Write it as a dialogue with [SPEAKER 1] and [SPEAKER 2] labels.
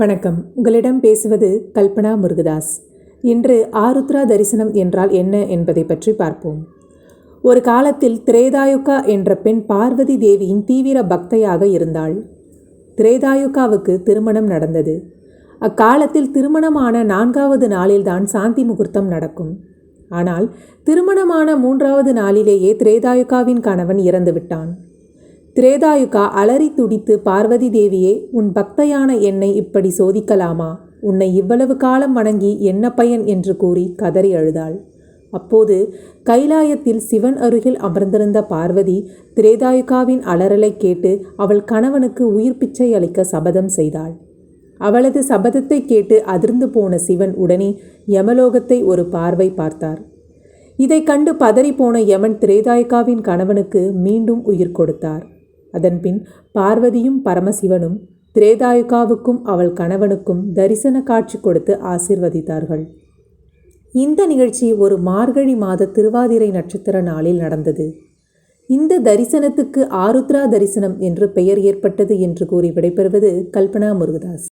[SPEAKER 1] வணக்கம். உங்களிடம் பேசுவது கல்பனா முருகதாஸ். இன்று ஆருத்ரா தரிசனம் என்றால் என்ன என்பதை பற்றி பார்ப்போம். ஒரு காலத்தில் திரேதாயுகா என்ற பெண் பார்வதி தேவியின் தீவிர பக்தையாக இருந்தாள். திரேதாயுகாவுக்கு திருமணம் நடந்தது. அக்காலத்தில் திருமணமான நான்காவது நாளில்தான் சாந்தி முகூர்த்தம் நடக்கும். ஆனால் திருமணமான மூன்றாவது நாளிலேயே திரேதாயுகாவின் கணவன் இறந்துவிட்டான். திரேதாயுகா அலறி துடித்து பார்வதி தேவியே உன் பக்தையான என்னை இப்படி சோதிக்கலாமா? உன்னை இவ்வளவு காலம் வணங்கி என்ன பயன் என்று கூறி கதறி அழுதாள். அப்போது கைலாயத்தில் சிவன் அருகில் அமர்ந்திருந்த பார்வதி திரேதாயுகாவின் அலறலை கேட்டு அவள் கணவனுக்கு உயிர் பிச்சை அளிக்க சபதம் செய்தாள். அவளது சபதத்தை கேட்டு அதிர்ந்து போன சிவன் உடனே யமலோகத்தை ஒரு பார்வை பார்த்தார். இதை கண்டு பதறிப்போன யமன் திரேதாயுகாவின் கணவனுக்கு மீண்டும் உயிர் கொடுத்தார். அதன்பின் பார்வதியும் பரமசிவனும் திரேதாயுகாவுக்கும் அவள் கணவனுக்கும் தரிசன காட்சி கொடுத்து ஆசிர்வதித்தார்கள். இந்த நிகழ்ச்சி ஒரு மார்கழி மாத திருவாதிரை நட்சத்திர நாளில் நடந்தது. இந்த தரிசனத்துக்கு ஆருத்ரா தரிசனம் என்று பெயர் ஏற்பட்டது என்று கூறி விடைபெறுவது கல்பனா முருகதாஸ்.